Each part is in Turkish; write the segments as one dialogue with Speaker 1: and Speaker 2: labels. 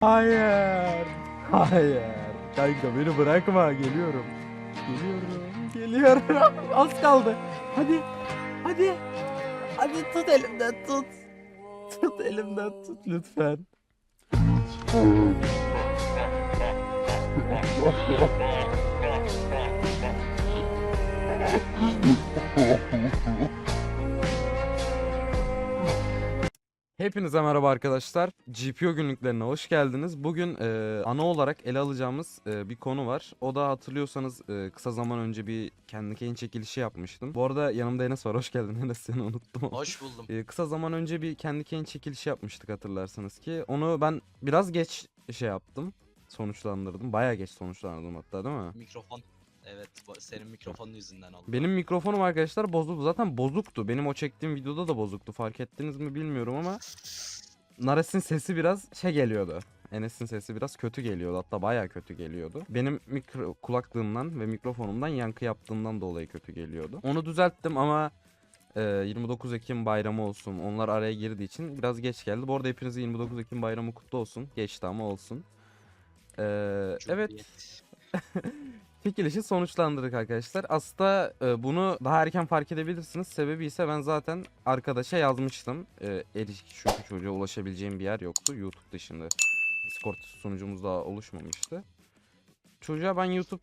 Speaker 1: Hayır. Hayır. Kanka beni bırakma. Geliyorum. Geliyorum. Geliyorum. Az kaldı. Hadi. Hadi. Hadi tut elimden tut. Tut elimden tut lütfen. Hepinize merhaba arkadaşlar. GPO günlüklerine hoş geldiniz. Bugün e, ana olarak ele alacağımız e, bir konu var. O da hatırlıyorsanız e, kısa zaman önce bir kendi kayın çekilişi yapmıştım. Bu arada yanımda Enes var. Hoş geldin Enes seni unuttum.
Speaker 2: Hoş buldum.
Speaker 1: E, kısa zaman önce bir kendi kayın çekilişi yapmıştık hatırlarsanız ki. Onu ben biraz geç şey yaptım. Sonuçlandırdım. Bayağı geç sonuçlandırdım hatta değil mi?
Speaker 2: Mikrofon. Evet, senin mikrofonun yüzünden oldu.
Speaker 1: Benim mikrofonum arkadaşlar bozuldu. Zaten bozuktu. Benim o çektiğim videoda da bozuktu. Fark ettiniz mi bilmiyorum ama Nares'in sesi biraz şey geliyordu. Enes'in sesi biraz kötü geliyordu. Hatta bayağı kötü geliyordu. Benim mikro kulaklığımdan ve mikrofonumdan yankı yaptığından dolayı kötü geliyordu. Onu düzelttim ama e, 29 Ekim bayramı olsun. Onlar araya girdiği için biraz geç geldi. Bu arada hepinize 29 Ekim bayramı kutlu olsun. Geçti ama olsun. E, evet. Çekilişi sonuçlandırdık arkadaşlar. Aslında e, bunu daha erken fark edebilirsiniz. Sebebi ise ben zaten arkadaşa yazmıştım. E, eriş çünkü çocuğa ulaşabileceğim bir yer yoktu. YouTube dışında. Discord sunucumuz daha oluşmamıştı. Çocuğa ben YouTube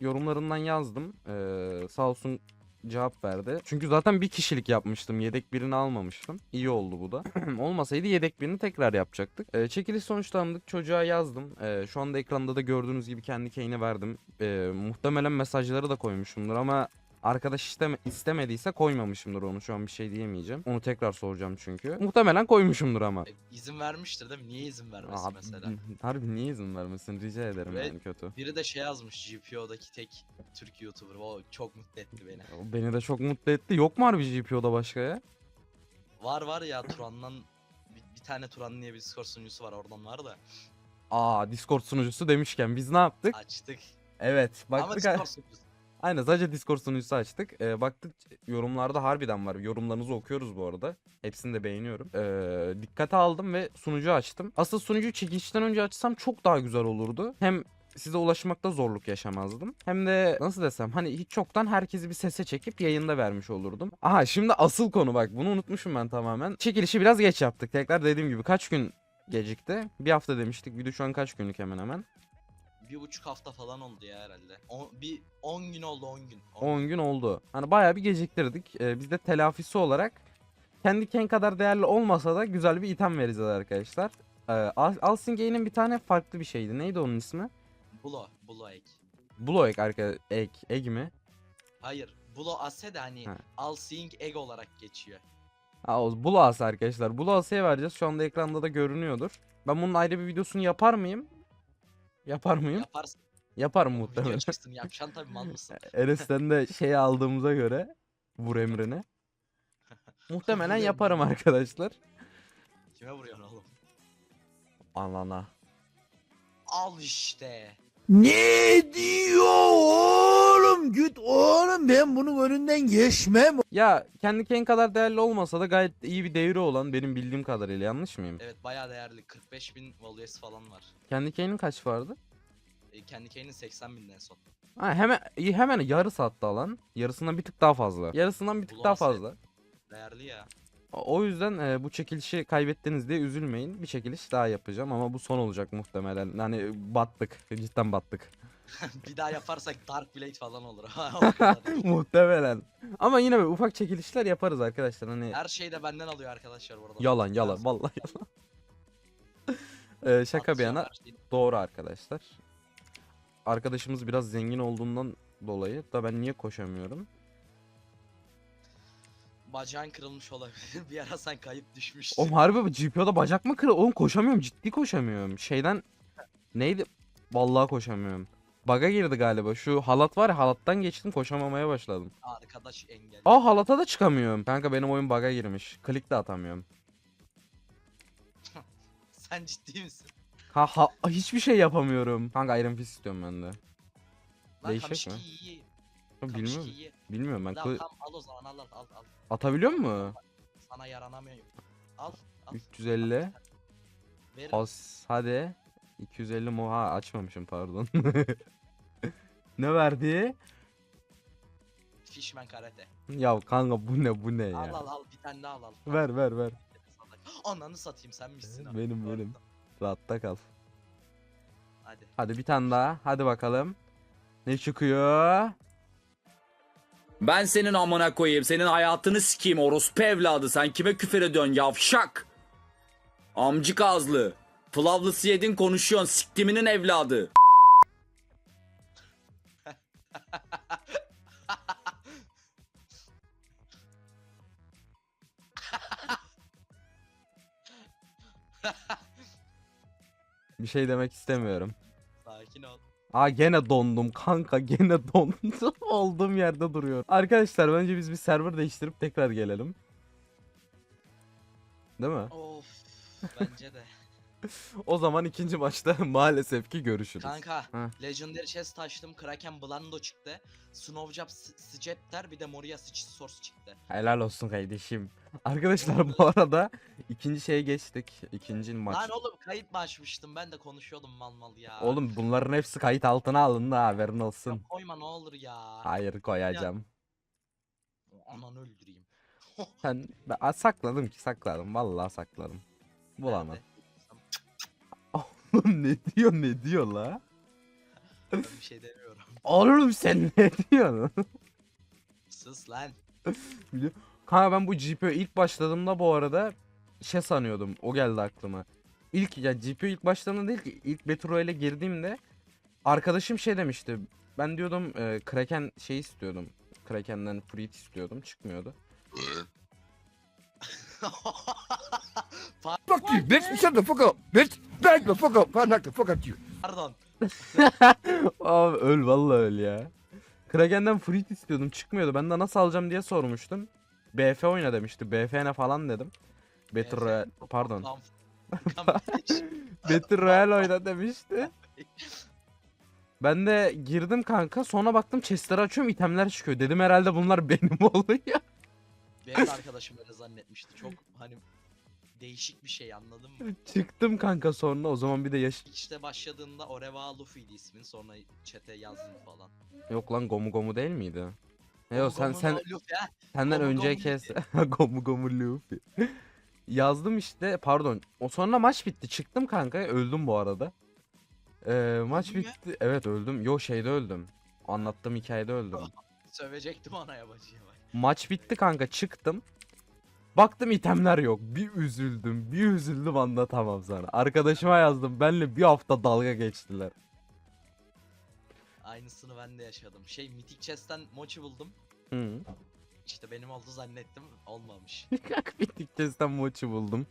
Speaker 1: yorumlarından yazdım. E, sağ olsun cevap verdi. Çünkü zaten bir kişilik yapmıştım. Yedek birini almamıştım. İyi oldu bu da. Olmasaydı yedek birini tekrar yapacaktık. Ee, çekiliş sonuçlandık. Çocuğa yazdım. Ee, şu anda ekranda da gördüğünüz gibi kendi keyine verdim. Ee, muhtemelen mesajları da koymuşumdur ama arkadaş isteme, istemediyse koymamışımdır onu. Şu an bir şey diyemeyeceğim. Onu tekrar soracağım çünkü. Muhtemelen koymuşumdur ama.
Speaker 2: E, İzin vermiştir değil mi? Niye izin vermesin
Speaker 1: Abi,
Speaker 2: mesela?
Speaker 1: harbi niye izin vermesin? Rica ederim
Speaker 2: Ve-
Speaker 1: yani kötü.
Speaker 2: Biri de şey yazmış GPO'daki tek Türk YouTuber. O çok mutlu etti beni.
Speaker 1: O Beni de çok mutlu etti. Yok mu harbi GPO'da başka ya?
Speaker 2: Var var ya Turan'dan bir, bir tane Turan diye bir Discord sunucusu var oradan var da
Speaker 1: Aa Discord sunucusu demişken biz ne yaptık?
Speaker 2: açtık.
Speaker 1: Evet
Speaker 2: Ama
Speaker 1: baktık.
Speaker 2: Discord sunucusu.
Speaker 1: Aynen sadece Discord sunucusu açtık. Ee, baktık yorumlarda harbiden var. Yorumlarınızı okuyoruz bu arada. Hepsini de beğeniyorum. Ee, dikkate aldım ve sunucu açtım. Aslında sunucu çekilişten önce açsam çok daha güzel olurdu. Hem size ulaşmakta zorluk yaşamazdım. Hem de nasıl desem hani hiç çoktan herkesi bir sese çekip yayında vermiş olurdum. Aha şimdi asıl konu bak bunu unutmuşum ben tamamen. Çekilişi biraz geç yaptık. Tekrar dediğim gibi kaç gün gecikti? Bir hafta demiştik. Video şu an kaç günlük hemen hemen?
Speaker 2: Bir buçuk hafta falan oldu ya herhalde. O, bir 10 gün oldu 10 gün.
Speaker 1: 10 gün oldu. Hani bayağı bir geciktirdik. Ee, biz de telafisi olarak kendi Ken kadar değerli olmasa da güzel bir item vereceğiz arkadaşlar. Ee, Al- Alsingate'in bir tane farklı bir şeydi. Neydi onun ismi?
Speaker 2: Bulo, Bulo ek.
Speaker 1: Bulo Egg arka Egg, Egg mi?
Speaker 2: Hayır, Bulo Ase de hani
Speaker 1: Ha.
Speaker 2: All Seeing Egg olarak geçiyor.
Speaker 1: Ha, o Bulo Ase arkadaşlar. Bulo Ase'ye vereceğiz. Şu anda ekranda da görünüyordur. Ben bunun ayrı bir videosunu yapar mıyım? Yapar mıyım?
Speaker 2: Yaparsın.
Speaker 1: Yaparım muhtemelen.
Speaker 2: çıksın yapacaksın tabii mal mısın?
Speaker 1: Enes'ten de şey aldığımıza göre vur emrini. Muhtemelen yaparım arkadaşlar.
Speaker 2: Kime vuruyorsun oğlum?
Speaker 1: Anana.
Speaker 2: Al işte.
Speaker 3: Ne diyor oğlum? Git oğlum ben bunun önünden geçmem.
Speaker 1: Ya kendi Ken kadar değerli olmasa da gayet iyi bir devri olan benim bildiğim kadarıyla yanlış mıyım?
Speaker 2: Evet bayağı değerli. 45 bin valuesi falan var.
Speaker 1: Kendi Ken'in kaç vardı?
Speaker 2: E, kendi Kane'in 80 binden son.
Speaker 1: Ha, hemen hemen yarı sattı alan. Yarısından bir tık daha fazla. Yarısından bir tık daha
Speaker 2: Bulamaz ya.
Speaker 1: fazla.
Speaker 2: Değerli ya.
Speaker 1: O o yüzden e, bu çekilişi kaybettiniz diye üzülmeyin. Bir çekiliş daha yapacağım ama bu son olacak muhtemelen. Hani battık. Cidden battık.
Speaker 2: bir daha yaparsak Dark Blade falan olur. O kadar.
Speaker 1: muhtemelen. Ama yine böyle ufak çekilişler yaparız arkadaşlar. Hani
Speaker 2: Her şeyi de benden alıyor arkadaşlar burada.
Speaker 1: yalan yalan vallahi yalan. E, şaka bir yana
Speaker 2: şeyi.
Speaker 1: Doğru arkadaşlar. Arkadaşımız biraz zengin olduğundan dolayı da ben niye koşamıyorum?
Speaker 2: Bacağın kırılmış olabilir. bir ara sen kayıp düşmüştün.
Speaker 1: Oğlum harbi bu GPO'da bacak mı kırıl? Oğlum koşamıyorum ciddi koşamıyorum. Şeyden neydi? Vallahi koşamıyorum. Baga girdi galiba. Şu halat var ya halattan geçtim koşamamaya başladım.
Speaker 2: Arkadaş engel.
Speaker 1: Aa halata da çıkamıyorum. Kanka benim oyun baga girmiş. Klik de atamıyorum.
Speaker 2: Sen ciddi misin?
Speaker 1: Ha, ha hiçbir şey yapamıyorum. Kanka Iron Fist istiyorum ben de.
Speaker 2: Lan Kamişki
Speaker 1: mi?
Speaker 2: iyi.
Speaker 1: Bilmiyorum.
Speaker 2: İyi.
Speaker 1: Bilmiyorum ben. Kı-
Speaker 2: tamam al o zaman al al al.
Speaker 1: Atabiliyor mu?
Speaker 2: Sana yaranamıyor. Al. al.
Speaker 1: 350.
Speaker 2: Veririm.
Speaker 1: Os hadi. 250 moha açmamışım pardon. ne verdi?
Speaker 2: Fishman karate.
Speaker 1: Ya kanka bu ne bu ne ya?
Speaker 2: Al al al bir tane daha al al.
Speaker 1: Ver ver ver.
Speaker 2: Ananı satayım sen misin o?
Speaker 1: Benim, benim. Rahatta kal.
Speaker 2: Hadi.
Speaker 1: Hadi bir tane daha. Hadi bakalım. Ne çıkıyor?
Speaker 4: Ben senin amına koyayım. Senin hayatını sikeyim orospu evladı. Sen kime küfür ediyorsun yavşak? Amcık ağızlı. Flavlısı yedin konuşuyorsun siktiminin evladı.
Speaker 1: Bir şey demek istemiyorum.
Speaker 2: Sakin ol.
Speaker 1: Aa gene dondum kanka gene dondum. Olduğum yerde duruyor. Arkadaşlar bence biz bir server değiştirip tekrar gelelim. Değil mi?
Speaker 2: Of. Bence de.
Speaker 1: O zaman ikinci maçta maalesef ki görüşürüz.
Speaker 2: Kanka.
Speaker 1: Heh.
Speaker 2: Legendary Chest açtım. Kraken Blando çıktı. Snowjob Scepter bir de Moria Source çıktı.
Speaker 1: Helal olsun kardeşim. Arkadaşlar bu arada ikinci şeye geçtik. İkinci maç.
Speaker 2: Lan oğlum kayıt mı açmıştım ben de konuşuyordum mal mal ya.
Speaker 1: Oğlum bunların hepsi kayıt altına alındı ha, haberin olsun.
Speaker 2: Ya koyma ne olur ya.
Speaker 1: Hayır koyacağım.
Speaker 2: Ananı öldüreyim.
Speaker 1: Ben, ben Aa, sakladım ki sakladım. Vallahi sakladım. Bulamam. Oğlum ne diyor ne diyor la?
Speaker 2: Ben bir şey demiyorum.
Speaker 1: Oğlum sen ne diyorsun?
Speaker 2: Sus lan.
Speaker 1: Kanka ben bu GPO ilk başladığımda bu arada şey sanıyordum. O geldi aklıma. İlk ya GPO ilk başladığımda değil ki ilk Beta Royale'e girdiğimde arkadaşım şey demişti. Ben diyordum e, Kraken şey istiyordum. Kraken'den Fruit istiyordum. Çıkmıyordu.
Speaker 3: Fuck you, bitch. Shut the fuck up, bitch. Back the fuck up. Knock the fuck out you.
Speaker 2: Pardon.
Speaker 1: Abi öl vallahi öl ya. Kraken'den Fruit istiyordum. Çıkmıyordu. Ben de nasıl alacağım diye sormuştum. BF oyna demişti. BF ne falan dedim. Battle. Royale pardon. Battle Royale oyna demişti. Ben de girdim kanka sonra baktım chestleri açıyorum itemler çıkıyor. Dedim herhalde bunlar benim oluyor.
Speaker 2: Benim arkadaşım öyle zannetmişti. Çok hani değişik bir şey anladın mı?
Speaker 1: Çıktım kanka sonra o zaman bir de yaş...
Speaker 2: İşte başladığında Oreva Luffy'di ismin sonra chat'e yazdın falan.
Speaker 1: Yok lan Gomu Gomu değil miydi? Yok sen
Speaker 2: Gomu
Speaker 1: sen
Speaker 2: no Luffy ha?
Speaker 1: senden
Speaker 2: Gomu
Speaker 1: önce
Speaker 2: Gomu
Speaker 1: kes Gomu Gomu Luffy. Yazdım işte pardon. O sonra maç bitti. Çıktım kanka öldüm bu arada. Ee, maç
Speaker 2: Öldün mü?
Speaker 1: bitti. Evet öldüm. Yo şeyde öldüm. Anlattığım hikayede öldüm.
Speaker 2: Sövecektim anaya bacıya bak.
Speaker 1: Maç bitti kanka çıktım. Baktım itemler yok. Bir üzüldüm. Bir üzüldüm anlatamam sana. Arkadaşıma yazdım. Benle bir hafta dalga geçtiler.
Speaker 2: Aynısını ben de yaşadım. Şey Mythic Chest'ten mochi buldum.
Speaker 1: Hı.
Speaker 2: İşte benim oldu zannettim. Olmamış.
Speaker 1: Bittik testten maçı buldum.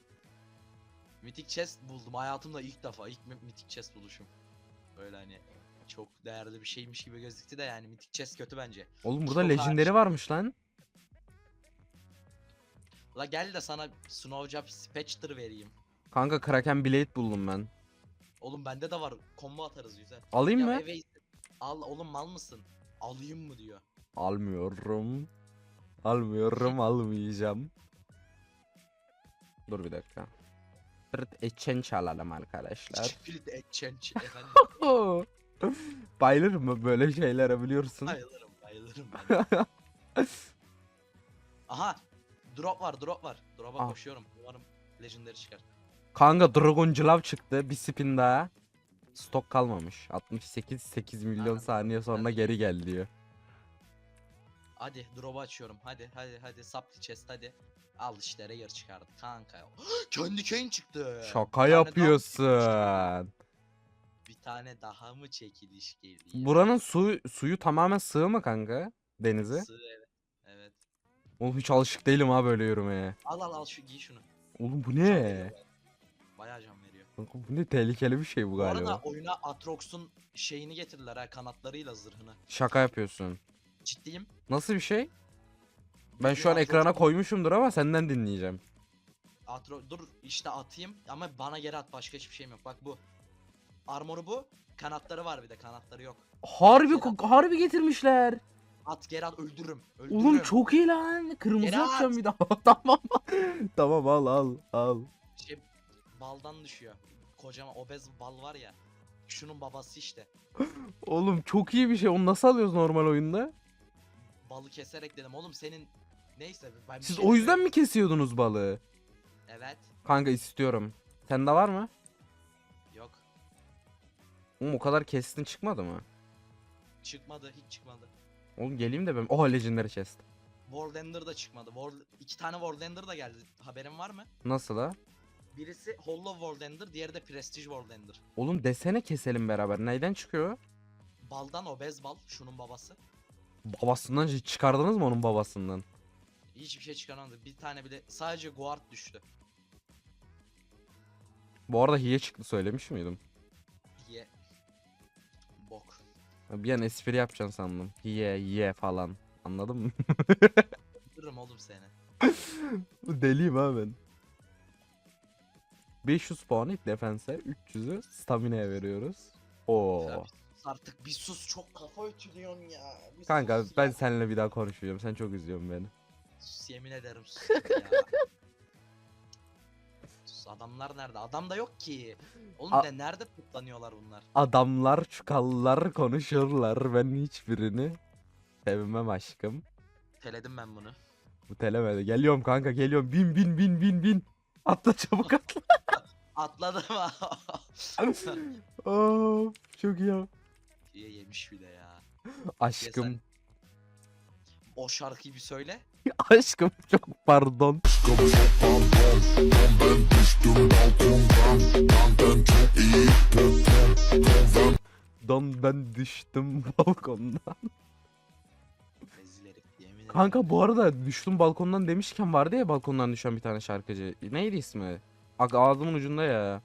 Speaker 2: Mythic Chest buldum. Hayatımda ilk defa. ilk Mythic Chest buluşum. Böyle hani çok değerli bir şeymiş gibi gözüktü de yani Mythic Chest kötü bence.
Speaker 1: Oğlum burada
Speaker 2: Çok
Speaker 1: legendary varmış lan.
Speaker 2: La gel de sana Snowjob Spectre vereyim.
Speaker 1: Kanka Kraken Blade buldum ben.
Speaker 2: Oğlum bende de var. Combo atarız güzel.
Speaker 1: Alayım mı?
Speaker 2: eve al oğlum mal mısın? Alayım mı diyor.
Speaker 1: Almıyorum. Almıyorum, almayacağım. Dur bir dakika. Fırt exchange alalım arkadaşlar.
Speaker 2: Split Exchange efendim.
Speaker 1: Bayılırım mı böyle şeylere biliyorsun.
Speaker 2: bayılırım bayılırım. Aha drop var drop var. Drop'a
Speaker 1: Ah.
Speaker 2: koşuyorum. Umarım Legendary çıkar.
Speaker 1: Kanka Dragon Glove çıktı. Bir spin daha. Stok kalmamış. 68 8 milyon
Speaker 2: Aynen.
Speaker 1: saniye sonra geri gel diyor.
Speaker 2: Hadi drop'u açıyorum. Hadi hadi hadi Sapli chest hadi. Al işte rare çıkardı kanka. Kendi Kane çıktı. Bir
Speaker 1: Şaka
Speaker 2: mı
Speaker 1: yapıyorsun.
Speaker 2: Bir tane daha mı çekiliş geliyor?
Speaker 1: Buranın su suyu tamamen sığ mı kanka? Denize.
Speaker 2: Sığ. Evet.
Speaker 1: Oğlum hiç alışık değilim ha böyle yürümeye.
Speaker 2: Al al al şu giy şunu.
Speaker 1: Oğlum bu ne?
Speaker 2: bayağı. Can veriyor.
Speaker 1: Kanka bu ne tehlikeli bir şey bu
Speaker 2: Bu
Speaker 1: galiba.
Speaker 2: arada oyuna Atrox'un şeyini getirdiler ha kanatlarıyla zırhını.
Speaker 1: Şaka yapıyorsun.
Speaker 2: Ciddiyim.
Speaker 1: Nasıl bir şey? Ben şu an ekrana koymuşumdur ama senden dinleyeceğim.
Speaker 2: Atro dur işte atayım ama bana geri at başka hiçbir şeyim yok. Bak bu. Armoru bu. Kanatları var bir de kanatları yok.
Speaker 1: Harbi ko- harbi getirmişler.
Speaker 2: At geri at öldürürüm. öldürürüm.
Speaker 1: Oğlum çok iyi lan. Kırmızı
Speaker 2: Geri
Speaker 1: yapacağım bir daha. tamam. tamam al al al.
Speaker 2: Şey baldan düşüyor. kocaman obez bal var ya. Şunun babası işte.
Speaker 1: Oğlum çok iyi bir şey. Onu nasıl alıyoruz normal oyunda?
Speaker 2: Balı keserek dedim. Oğlum senin neyse ben bir
Speaker 1: Siz
Speaker 2: şey
Speaker 1: o yüzden mi kesiyordunuz balığı?
Speaker 2: Evet.
Speaker 1: Kanka istiyorum. Sende var mı?
Speaker 2: Yok.
Speaker 1: Oğlum o kadar kestin çıkmadı mı?
Speaker 2: Çıkmadı. Hiç çıkmadı.
Speaker 1: Oğlum geleyim de ben. Oha Legendary chest.
Speaker 2: Warlander da çıkmadı. War... iki tane Warlander da geldi. Haberin var mı?
Speaker 1: Nasıl ha?
Speaker 2: Birisi Hollow Warlander, diğeri de Prestige Warlander.
Speaker 1: Oğlum desene keselim beraber. Neyden çıkıyor?
Speaker 2: Baldan obez bal, şunun babası.
Speaker 1: Babasından hiç çıkardınız mı onun babasından?
Speaker 2: Hiçbir şey çıkaramadı. Bir tane bile sadece guard düştü.
Speaker 1: Bu arada hiye çıktı söylemiş miydim?
Speaker 2: Ye.
Speaker 1: Bir an espri yapacaksın sandım. Hiye, ye falan. Anladın mı?
Speaker 2: Öldürürüm oğlum seni.
Speaker 1: Bu deliyim ha ben. 500 puan ilk defense, 300'ü stamina'ya veriyoruz. Oo.
Speaker 2: Ya bir sus artık bir sus çok kafa ötülüyorsun ya. Bir
Speaker 1: Kanka
Speaker 2: sus
Speaker 1: ben
Speaker 2: ya.
Speaker 1: seninle bir daha konuşmayacağım. Sen çok üzüyorsun beni.
Speaker 2: Sus yemin ederim sus ya. adamlar nerede? Adam da yok ki. Oğlum
Speaker 1: A-
Speaker 2: de nerede toplanıyorlar bunlar?
Speaker 1: Adamlar, çukallar konuşurlar. Ben hiçbirini sevmem aşkım.
Speaker 2: Teledim ben bunu.
Speaker 1: Bu telemedi. Geliyorum kanka geliyorum. Bin bin bin bin bin. Atla çabuk atla.
Speaker 2: Atladım.
Speaker 1: Aa, çok iyi. ya.
Speaker 2: Diye yemiş bile ya.
Speaker 1: Aşkım.
Speaker 2: O şarkıyı bir söyle.
Speaker 1: Aşkım çok pardon. Don ben düştüm balkondan.
Speaker 2: Rezil herif yemin ederim.
Speaker 1: Kanka bu arada düştüm balkondan demişken vardı ya balkondan düşen bir tane şarkıcı. Neydi ismi? Ak ağzımın ucunda ya.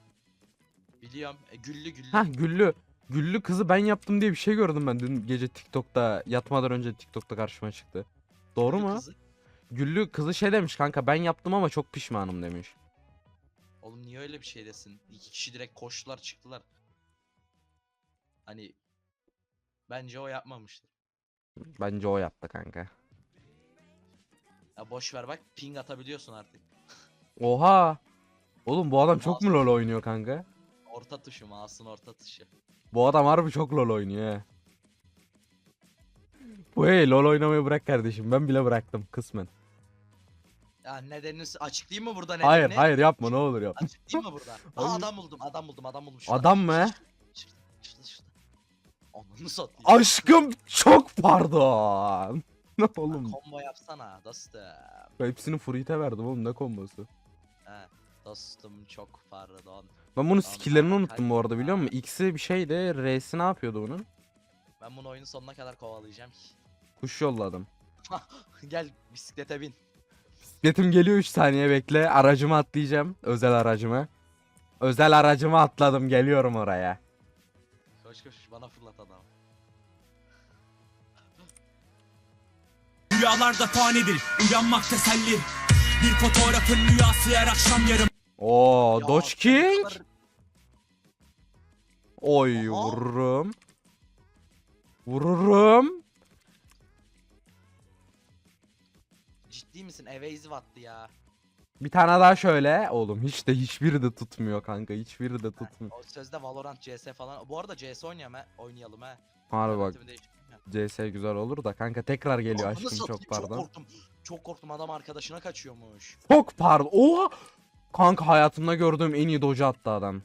Speaker 2: Biliyorum. E, güllü güllü.
Speaker 1: Hah Güllü. Güllü kızı ben yaptım diye bir şey gördüm ben dün gece TikTok'ta yatmadan önce TikTok'ta karşıma çıktı. Doğru mu?
Speaker 2: kızı.
Speaker 1: Güllü kızı şey demiş kanka ben yaptım ama çok pişmanım demiş.
Speaker 2: Oğlum niye öyle bir şey desin? İki kişi direkt koştular çıktılar. Hani bence o yapmamıştır.
Speaker 1: Bence o yaptı kanka.
Speaker 2: Ya boş ver bak ping atabiliyorsun artık.
Speaker 1: Oha. Oğlum bu adam çok mu LoL oynuyor kanka?
Speaker 2: Orta tuşu mouse'un orta tuşu.
Speaker 1: Bu adam harbi çok LoL oynuyor he. Bu hey LoL oynamayı bırak kardeşim. Ben bile bıraktım kısmen.
Speaker 2: Ya nedenini s- açıklayayım mı burada nedenini?
Speaker 1: Hayır hayır yapma ne olur yapma.
Speaker 2: Açıklayayım mı burada? Aa, adam buldum adam buldum adam buldum. Şurada.
Speaker 1: Adam mı?
Speaker 2: Şurada şurada şurada. Satayım.
Speaker 1: Aşkım çok pardon. Ne oğlum?
Speaker 2: Combo yapsana dostum.
Speaker 1: Hepsini Fruit'e verdim oğlum ne kombosu.
Speaker 2: He, dostum çok pardon.
Speaker 1: Ben bunun
Speaker 2: Tamam,
Speaker 1: skill'lerini
Speaker 2: tamam,
Speaker 1: unuttum bu arada biliyor musun? X'i bir şeydi, R'si ne yapıyordu bunun?
Speaker 2: Ben bunu oyunun sonuna kadar kovalayacağım.
Speaker 1: Kuş yolladım.
Speaker 2: Gel bisiklete bin.
Speaker 1: Bisikletim geliyor 3 saniye bekle. Aracımı atlayacağım. Özel aracımı. Özel aracımı atladım geliyorum oraya.
Speaker 2: Koş koş bana fırlat adam.
Speaker 5: Rüyalar da fanidir, uyanmak teselli Bir fotoğrafın rüyası her akşam yarım
Speaker 1: Oo
Speaker 2: Ya, sen
Speaker 1: King.
Speaker 2: kadar-
Speaker 1: Oy
Speaker 2: Aha.
Speaker 1: vururum. Vururum.
Speaker 2: Ciddi misin? Evasive attı ya.
Speaker 1: Bir tane daha şöyle. Oğlum hiç de hiçbiri de tutmuyor kanka. Hiçbiri de tutmuyor.
Speaker 2: O sözde Valorant, CS falan. Bu arada CS oynayalım ha. Oynayalım ha.
Speaker 1: Harbi bak
Speaker 2: Yönetimi değiştireyim ya.
Speaker 1: CS güzel olur da kanka tekrar geliyor
Speaker 2: Ananı
Speaker 1: aşkım
Speaker 2: satayım,
Speaker 1: çok pardon.
Speaker 2: Çok korktum. Çok korktum adam arkadaşına kaçıyormuş.
Speaker 1: Çok pardon. Oha! Kanka hayatımda gördüğüm en iyi doge attı adam.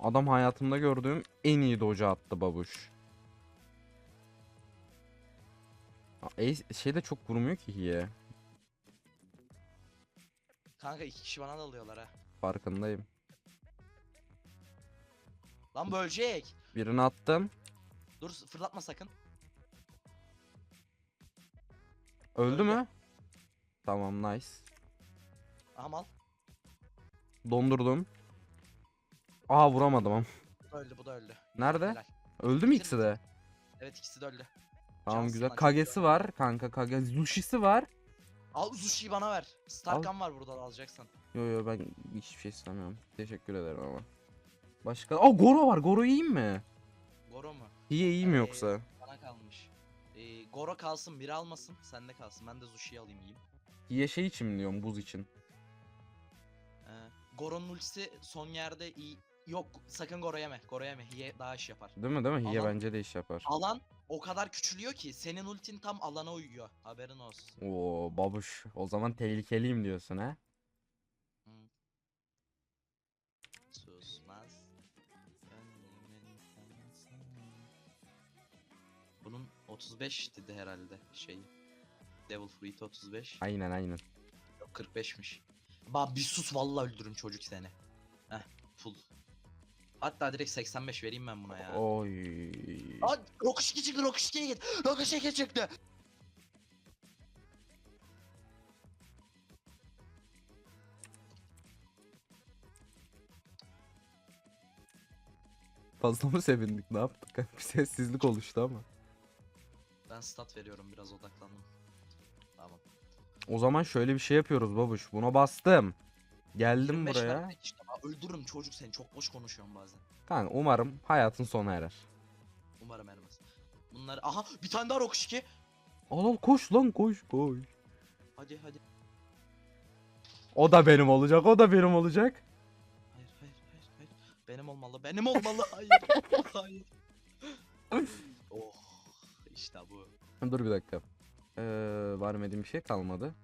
Speaker 1: Adam hayatımda gördüğüm en iyi doge attı babuş. Ace şey de çok vurmuyor ki hiye.
Speaker 2: Kanka iki kişi bana dalıyorlar ha.
Speaker 1: Farkındayım.
Speaker 2: Lan bölecek.
Speaker 1: Birini attım.
Speaker 2: Dur fırlatma sakın.
Speaker 1: Öldü mü? Tamam nice.
Speaker 2: Aha mal.
Speaker 1: Dondurdum. Aa vuramadım.
Speaker 2: Bu da öldü bu da öldü.
Speaker 1: Nerede?
Speaker 2: Helal.
Speaker 1: Öldü mü ikisi de?
Speaker 2: Evet ikisi de öldü.
Speaker 1: Tamam
Speaker 2: Cansın
Speaker 1: güzel.
Speaker 2: lan,
Speaker 1: Kagesi var kanka Kage. Zushi'si var.
Speaker 2: Al Zushi'yi bana ver. Starkan var burada da alacaksın.
Speaker 1: Yo yo ben hiçbir şey istemiyorum. Teşekkür ederim ama. Başka... Aa Goro var. Goro iyi mi?
Speaker 2: Goro mu?
Speaker 1: İyi iyi mi
Speaker 2: Ee,
Speaker 1: yoksa?
Speaker 2: Bana kalmış. Ee, Goro kalsın biri almasın. Sende kalsın. Ben de Zushi'yi alayım yiyeyim.
Speaker 1: Ye şey için mi diyorum buz için.
Speaker 2: Ee, Goro'nun ultisi son yerde iyi. Yok sakın Goro yeme. Goro yeme. Hiye daha iş yapar.
Speaker 1: Değil mi değil mi? Hiye
Speaker 2: Alan-
Speaker 1: bence de iş yapar.
Speaker 2: Alan o kadar küçülüyor ki senin ultin tam alana uyuyor. Haberin olsun.
Speaker 1: Oo babuş. O zaman tehlikeliyim diyorsun ha?
Speaker 2: 35 dedi herhalde şey. Devil Fruit 35.
Speaker 1: Aynen aynen.
Speaker 2: Yok 45'miş. Ba bir sus vallahi öldürürüm çocuk seni. Heh full. Hatta direkt 85 vereyim ben buna ya.
Speaker 1: Oy.
Speaker 2: Aa, Rokuş 2 çıktı, Rokuş 2'ye git. Rokuş 2 çıktı.
Speaker 1: Fazla mı sevindik? Ne yaptık? Bir sessizlik oluştu ama.
Speaker 2: Ben stat veriyorum biraz odaklandım. Tamam.
Speaker 1: O zaman şöyle bir şey yapıyoruz babuş. Buna bastım. Geldim
Speaker 2: 25
Speaker 1: buraya.
Speaker 2: vermek işte. Öldürürüm çocuk seni çok boş konuşuyorsun bazen.
Speaker 1: Kanka umarım hayatın sona erer.
Speaker 2: Umarım ermez. Bunlar aha bir tane daha Rokuş 2.
Speaker 1: Al al koş lan koş koş.
Speaker 2: Hadi hadi.
Speaker 1: O da benim olacak o da benim olacak.
Speaker 2: Hayır hayır hayır hayır. Benim olmalı benim olmalı hayır. hayır. oh işte bu.
Speaker 1: Dur bir dakika. Ee, vermediğim bir şey kalmadı.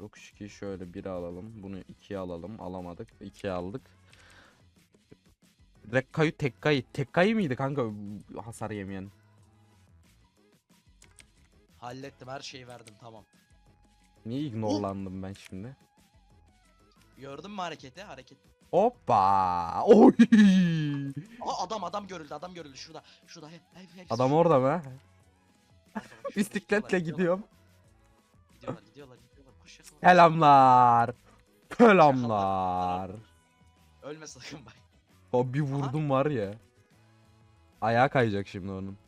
Speaker 1: Rokuş 2'yi şöyle 1'e alalım. Bunu 2'ye alalım. Alamadık. 2'ye aldık. Rekkayu Tekkayı. Tekkayı mıydı kanka hasar yemeyen?
Speaker 2: Hallettim her şeyi verdim tamam.
Speaker 1: Niye ignorlandım ben şimdi?
Speaker 2: Gördün mü hareketi? Hareket.
Speaker 1: Hoppa! Oy!
Speaker 2: Aa adam adam görüldü adam görüldü şurada. Şurada hep hep hep.
Speaker 1: Adam orada mı? Bisikletle gidiyorum.
Speaker 2: Gidiyorlar gidiyorlar gidiyorlar. Koş yakala.
Speaker 1: Selamlar. Selamlar.
Speaker 2: Ölme sakın bak.
Speaker 1: O bir vurdum var ya. Ayağa kayacak şimdi onun.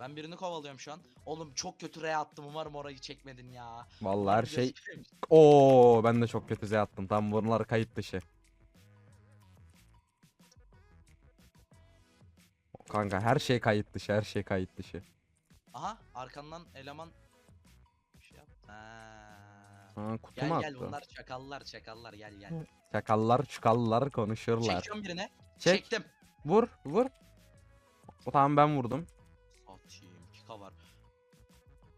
Speaker 2: Ben birini kovalıyorum şu an. Oğlum çok kötü re attım umarım orayı çekmedin ya.
Speaker 1: Vallahi her şey. Oo ben de çok kötü Z attım. Tam bunlar kayıt dışı. Kanka her şey kayıt dışı, her şey kayıt dışı.
Speaker 2: Aha arkandan eleman şey yap. Ha.
Speaker 1: Ha, kutu
Speaker 2: Gel
Speaker 1: mu
Speaker 2: gel
Speaker 1: attı?
Speaker 2: bunlar çakallar çakallar gel gel.
Speaker 1: Çakallar çukallar konuşurlar.
Speaker 2: Çekiyorum birine.
Speaker 1: Çek.
Speaker 2: Çektim.
Speaker 1: Vur, vur. O tamam ben vurdum.
Speaker 2: Atayım kika var.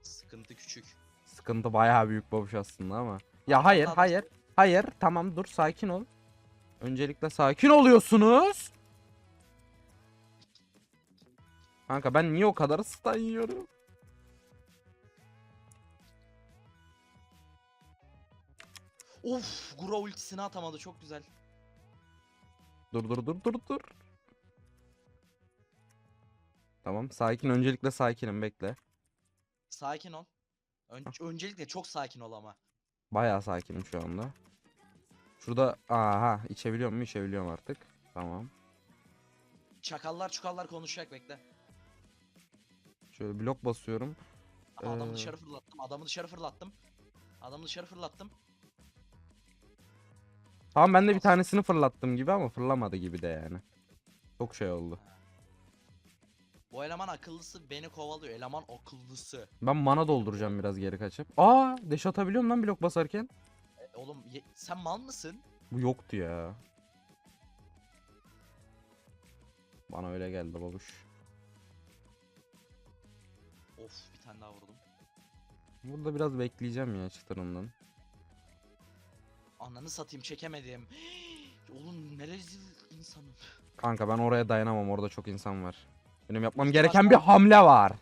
Speaker 2: Sıkıntı küçük.
Speaker 1: Sıkıntı bayağı büyük babuş aslında ama. Ya hayır, hayır. Hayır, tamam dur sakin ol. Öncelikle sakin oluyorsunuz. Kanka ben niye o kadar stun yiyorum?
Speaker 2: Of Gura ultisini atamadı çok güzel.
Speaker 1: Dur dur dur dur dur. Tamam sakin öncelikle sakinim bekle.
Speaker 2: Sakin ol. Ön- öncelikle çok sakin ol ama.
Speaker 1: Bayağı sakinim şu anda. Şurada aha içebiliyor mu? İçebiliyorum artık. Tamam.
Speaker 2: Çakallar çukallar konuşacak bekle.
Speaker 1: Şöyle blok basıyorum.
Speaker 2: Aha, adamı
Speaker 1: Ee.
Speaker 2: dışarı fırlattım. Adamı dışarı fırlattım. Adamı dışarı fırlattım.
Speaker 1: Tamam ben de bir tanesini fırlattım gibi ama fırlamadı gibi de yani. Çok şey oldu.
Speaker 2: Bu eleman akıllısı beni kovalıyor. Eleman akıllısı.
Speaker 1: Ben mana dolduracağım biraz geri kaçıp. Aa deş atabiliyorum lan blok basarken.
Speaker 2: E, oğlum ye- sen mal mısın?
Speaker 1: Bu yoktu ya. Bana öyle geldi babuş.
Speaker 2: Of bir tane daha vurdum.
Speaker 1: Burada biraz bekleyeceğim ya çıtırından.
Speaker 2: Ananı satayım çekemedim. Oğlum ne rezil insanım.
Speaker 1: Kanka ben oraya dayanamam orada çok insan var. Benim yapmam gereken bir hamle var.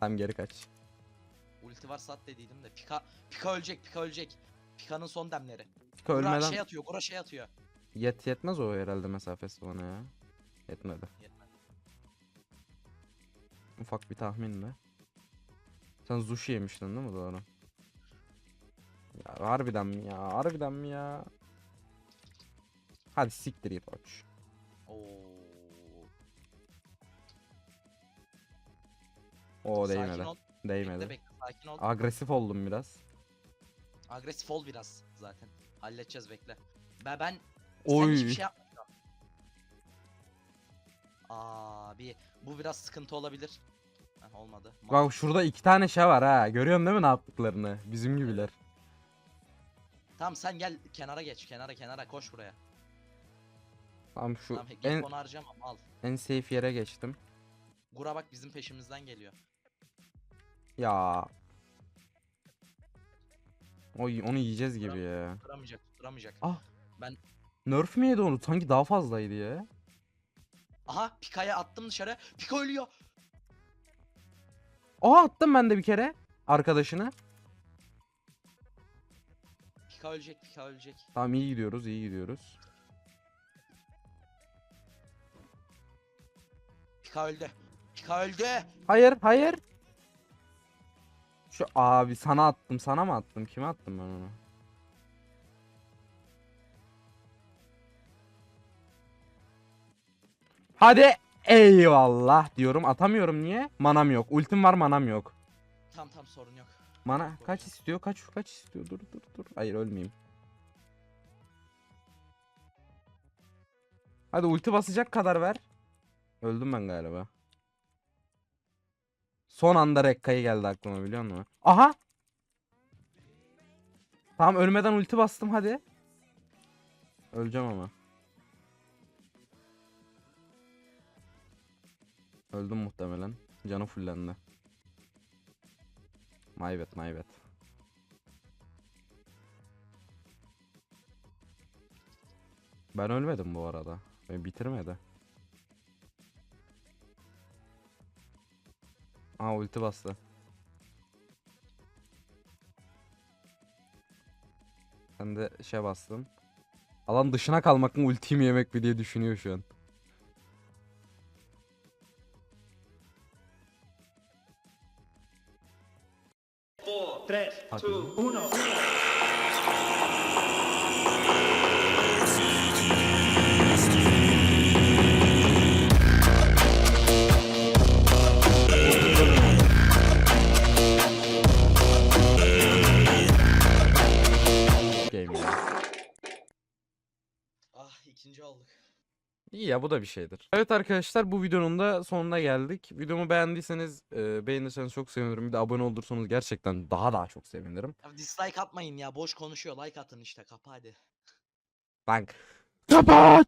Speaker 1: Tam geri kaç.
Speaker 2: Ulti var sat dediydim de. Pika, Pika ölecek Pika ölecek. Pika'nın son demleri.
Speaker 1: Pika
Speaker 2: Gora
Speaker 1: ölmeden
Speaker 2: şey atıyor Gora şey atıyor.
Speaker 1: yet yetmez o herhalde mesafesi bana ya. Yetmedi.
Speaker 2: Yetmedi.
Speaker 1: Ufak bir tahminle. Sen sushi yemiştin değil mi doğru? Ya harbiden mi ya? Harbiden mi ya? Hadi siktir git koç.
Speaker 2: Oo. Sakin
Speaker 1: değmedi.
Speaker 2: ol. Bekle
Speaker 1: Değmedi.
Speaker 2: bekle sakin ol.
Speaker 1: Agresif oldum biraz.
Speaker 2: Agresif ol biraz zaten. Halledeceğiz bekle. Ben ben sen
Speaker 1: Oy.
Speaker 2: hiçbir şey yapma. Abi bu biraz sıkıntı olabilir. Heh, olmadı. Ma-
Speaker 1: Bak şurada iki tane şey var ha. Görüyorsun değil mi ne yaptıklarını? Bizim gibiler.
Speaker 2: Tamam sen gel kenara geç. Kenara kenara koş buraya.
Speaker 1: Tamam şu
Speaker 2: Tamam
Speaker 1: en,
Speaker 2: onu harcama al.
Speaker 1: en safe yere geçtim.
Speaker 2: Gura bak bizim peşimizden geliyor.
Speaker 1: Ya. Oy onu yiyeceğiz gibi ya.
Speaker 2: Tutturamayacak tutturamayacak.
Speaker 1: Ah.
Speaker 2: Ben
Speaker 1: Nerf mi yedi onu? Sanki daha fazlaydı ya.
Speaker 2: aha Pika'ya attım dışarı. Pika ölüyor.
Speaker 1: Aa attım ben de bir kere arkadaşını.
Speaker 2: Pika ölecek Pika ölecek.
Speaker 1: Tamam iyi gidiyoruz, iyi gidiyoruz.
Speaker 2: Pika öldü. Pika öldü.
Speaker 1: Hayır, hayır. Şu abi sana attım, sana mı attım? Kime attım ben onu? Hadi eyvallah diyorum. Atamıyorum niye? Manam yok. Ultim var, manam yok.
Speaker 2: Tamam tamam sorun yok.
Speaker 1: Mana kaç istiyor? Kaç kaç istiyor? Dur dur dur. Hayır ölmeyeyim. Hadi ulti basacak kadar ver. Öldüm ben galiba. Son anda Rekka'yı geldi aklıma biliyor musun? Aha! Tamam ölmeden ulti bastım hadi. Öleceğim ama. Öldüm muhtemelen. Canı fullendi. My bad, my bad. Ben ölmedim bu arada. Beni bitirmedi. Aa ulti bastı. Ben de şey bastım. Alan dışına kalmak mı ultiyi mi yemek mi diye düşünüyor şu an.
Speaker 2: 3, 2,
Speaker 1: 1. ya bu da bir şeydir. Evet arkadaşlar bu videonun da sonuna geldik. Videomu beğendiyseniz e, beğenirseniz çok sevinirim. Bir de abone olursanız gerçekten daha daha çok sevinirim.
Speaker 2: Ya dislike atmayın ya boş konuşuyor like atın işte kapa hadi.
Speaker 1: Bak. Kapat!